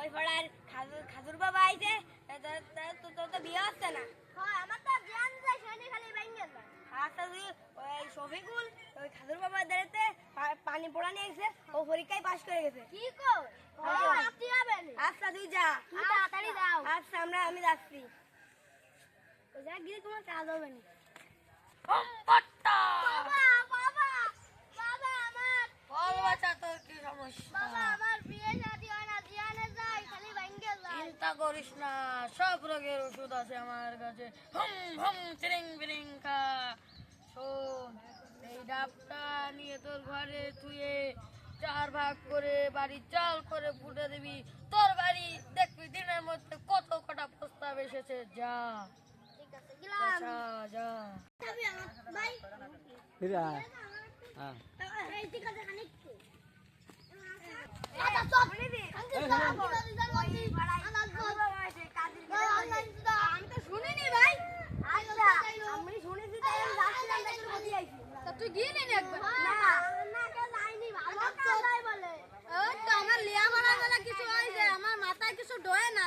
ওই পাড়ার খাজুর খাজুর বাবা আইছে তা- তা- তা- তো তোর তো বিয়ে হচ্ছে না। হ্যাঁ আমার তো জ্ঞান যায় শনি খালি ভেঙে যায় আচ্ছা তুই ওই শফিকুল ওই খাজুর বাবার দাঁড়াতে পানি পোড়া নিয়ে গেছে ও পরীক্ষায় পাশ করে গেছে। কি কর হ্যাঁ। আচ্ছা তুই যা। তুই তাড়াতাড়ি যাও। আচ্ছা আমরা আমি যাচ্ছি। ওই যা গিয়ে তোমার কাজ হবে না সম্পট্টা বাবা বাবা বাবা আমার বল বাচ্চা তোর কি সমস্যা বাবা আমার বিয়ে শাদী হয় না জিয়ানে যাই খালি ভেঙে যায় চিন্তা করিস না সব রোগের ওষুধ আছে আমার কাছে। হুম হুম চিরিং বিরিং খা। শোন এই ডাবটা নিয়ে তোর ঘরে তুই চার ভাগ করে বাড়ি চাল করে ফুটে দিবি। তোর বাড়ি দেখবি দিনের মধ্যে কত কটা প্রস্তাব এসেছে। যা। ঠিক আছে যা যা যাবি আমার ভাই হ্যাঁ এই ঠিক আছে খানিকটু আচ্ছা সব আঙ্কেল যাব ওই পাড়ায় আমি তো শুনিনি ভাই আচ্ছা আমি শুনেছি তাই আমি যাচ্ছিলাম তাই তোর বলি আইছি তা তুই গিয়ে নিন একবার না। না কে যাইনি ভালো কাজাই বলে ওই তো আমার লিয়া মারা গেলে কিছু হইছে আমার মাথায় কিছু ডোয়ে না দেই যাবানি আজকে ওই কাজাই ওই তো আমরা তাহলে তিনজনে করলে যাবানি আচ্ছা। এইটু ওরা কইছিল দে একটু যাই আসি খাজুর বাবার দ্বারে আমার মাথায় কিছু ডোয়ে না দেই হুম, চিরিং বিরিং ও খা। বাবা ও বাবা আমার বল কিছু দে বাবা, তোর কি সমস্যা আমার মাথায় কিছু ডোয়ে না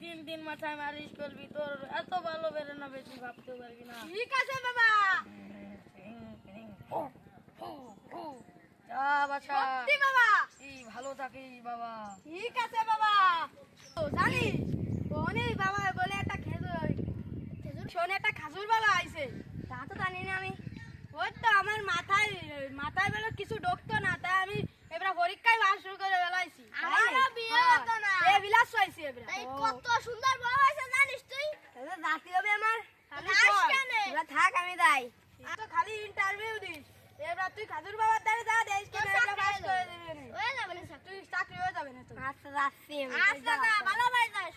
তিন দিন মাথায় মালিশ করবি তোর এত ভালো বেরো না বেশি ভাবতে পারবি না। ঠিক আছে বাবা। যা বাছা। সত্যি বাবা। কি ভালো থাকিস বাবা। ঠিক আছে বাবা। ও জানি কোনে বাবা বলে একটা খেজুর খেজুর শোনে একটা খাজুর বাবা আইছে তা তো জানি না আমি। ওই তো আমার মাথায় মাথায় বেলা কিছু ডকতো না তাই আমি এবার পরীক্ষায় পাস শুরু করে বেলাইছি আমারও বিয়ে হতো না এ বিলাস হইছে এবার কত সুন্দর বউ হইছে জানিস তুই তাহলে জাতি হবে আমার তাহলে আস কেনে? তোরা থাক আমি যাই। তো খালি ইন্টারভিউ দিস। এবার তুই খাজুর বাবার দ্বারে যা দেশ কে এটা পাস করে দিবি। হয়ে যাবে না তুই চাকরি হয়ে যাবে না তোর আচ্ছা যাচ্ছি আচ্ছা যা ভালো ভাই যাস।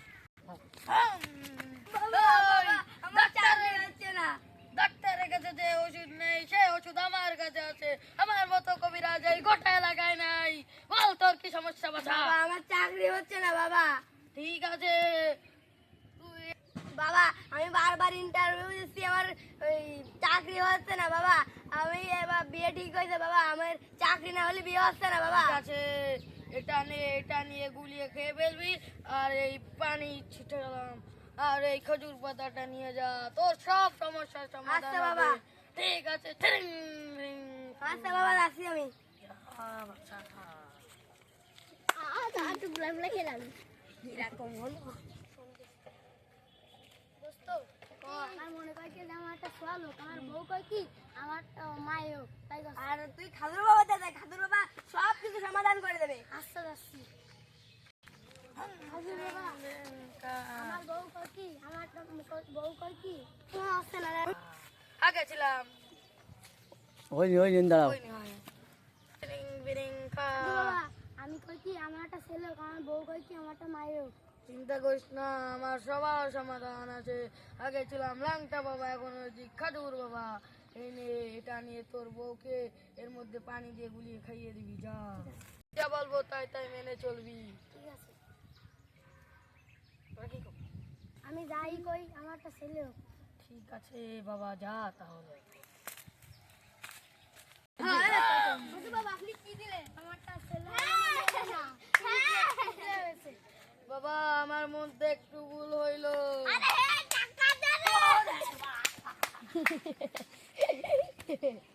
আমার চাকরি হচ্ছে না। ডাক্তারের কাছে যে ওষুধ নেই সে ওষুধ আমার কাছে আছে। আমার মতো কবিরাজ এই গোটা এলাকায় নাই। বল তোর কি সমস্যা বাছা? আমার চাকরি হচ্ছে না বাবা। ঠিক আছে। বাবা আমি বারবার ইন্টারভিউ দিচ্ছি আমার ওই চাকরি হচ্ছে না বাবা আমি এবার বিয়ে ঠিক হয়েছে বাবা আমার চাকরি না হলে বিয়ে হচ্ছে না বাবা আছে এটা নিয়ে এটা নিয়ে গুলিয়ে খেয়ে ফেলবি আর এই পানি ছিটে গেলাম আর এই খজুর পাতাটা নিয়ে যা তোর সব সমস্যার সমাধান আচ্ছা বাবা। ঠিক আছে। আচ্ছা বাবা যাচ্ছি আমি। আচ্ছা বুলাই খেলাম এরকম হলো দোস্ত আমার মনে কয় কি যে আমার একটা সোয়া লোক আমার বউ কয় কি? আমার তাই আর তুই খাদুর বাবা খাদুর বাবা সব কিছু সমাধান করে দেবে। আস্তে যাচ্ছি। হাজির বাবা আমার বউ কয় কি? আমার বউ কয় কি? তোমার আসছে না আগে ছিলাম ওই ওই দাঁড়াও। ওই নয় বিরিং বিরিং খা বাবা আমি কই কি? আমার একটা ছেলে আমার বউ কই কি? আমার একটা মায়ের হোক। চিন্তা করিস না আমার সবার সমাধান আছে। আগে ছিলাম লাংটা বাবা এখন হয়েছি খাদুর বাবা। এই নে এটা নিয়ে তোর বউকে এর মধ্যে পানি দিয়ে গুলিয়ে খাইয়ে দিবি যা। যা বলব তাই তাই মেনে চলবি। ঠিক আছে? আমি যাই কই আমার একটা ছেলে ঠিক আছে বাবা যা তাহলে। বাবা আমার মধ্যে একটু ভুল হইল। আরে টাকা রে।